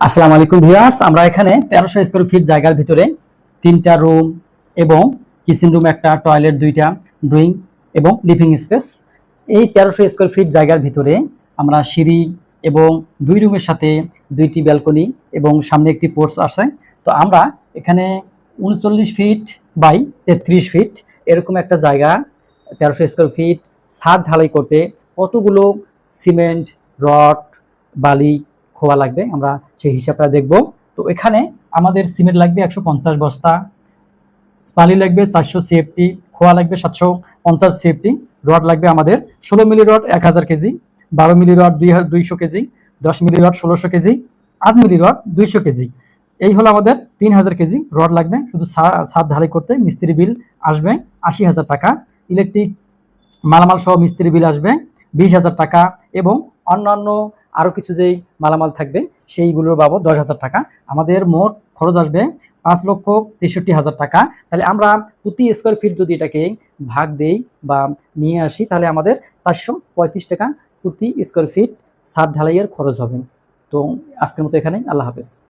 আসসালামু আলাইকুম ভিউয়ার্স, আমরা এখানে তেরোশো স্কোয়ার ফিট জায়গার ভিতরে তিনটা রুম এবং কিচেন রুম একটা টয়লেট দুইটা ড্রয়িং এবং লিভিং স্পেস এই তেরোশো স্কোয়ার ফিট জায়গার ভিতরে আমরা সিঁড়ি এবং দুই রুমের সাথে দুইটি ব্যালকনি এবং সামনে একটি পোর্স আছে। তো আমরা এখানে উনচল্লিশ ফিট বাই তেত্রিশ ফিট এরকম একটা জায়গা, তেরোশো স্কোয়ার ফিট ছাদ ঢালাই করতে কতগুলো সিমেন্ট রড বালি খোয়া লাগবে, আমরা সেই হিসাবটা দেখব। তো এখানে আমাদের সিমেন্ট লাগবে একশো পঞ্চাশ বস্তা বালি লাগবে চারশো সিএফটি, খোয়া লাগবে সাতশো পঞ্চাশ সিএফটি, রড লাগবে আমাদের ষোলো মিলি রড এক হাজার কেজি, বারো মিলি রড দুই দুইশো কেজি, দশ মিলি রড ষোলোশো কেজি, আট মিলি রড দুইশো কেজি। এই হলো আমাদের তিন হাজার কেজি রড লাগবে, শুধু ছাদ ঢালাই করতে মিস্ত্রি বিল আসবে আশি হাজার টাকা, ইলেকট্রিক মালামাল সহ মিস্ত্রি বিল আসবে বিশ হাজার টাকা এবং অন্যান্য আরও কিছু যেই মালামাল থাকবে, সেইগুলোর বাবদ দশ হাজার টাকা। আমাদের মোট খরচ আসবে পাঁচ লক্ষ তেষট্টি হাজার টাকা। তাহলে আমরা প্রতি স্কোয়ার ফিট যদি এটাকে ভাগ দেই বা নিয়ে আসি, তাহলে আমাদের চারশো পঁয়ত্রিশ টাকা প্রতি স্কোয়ার ফিট ছাদ ঢালাইয়ের খরচ হবে। তো আজকের মতো এখানে আল্লাহ হাফেজ।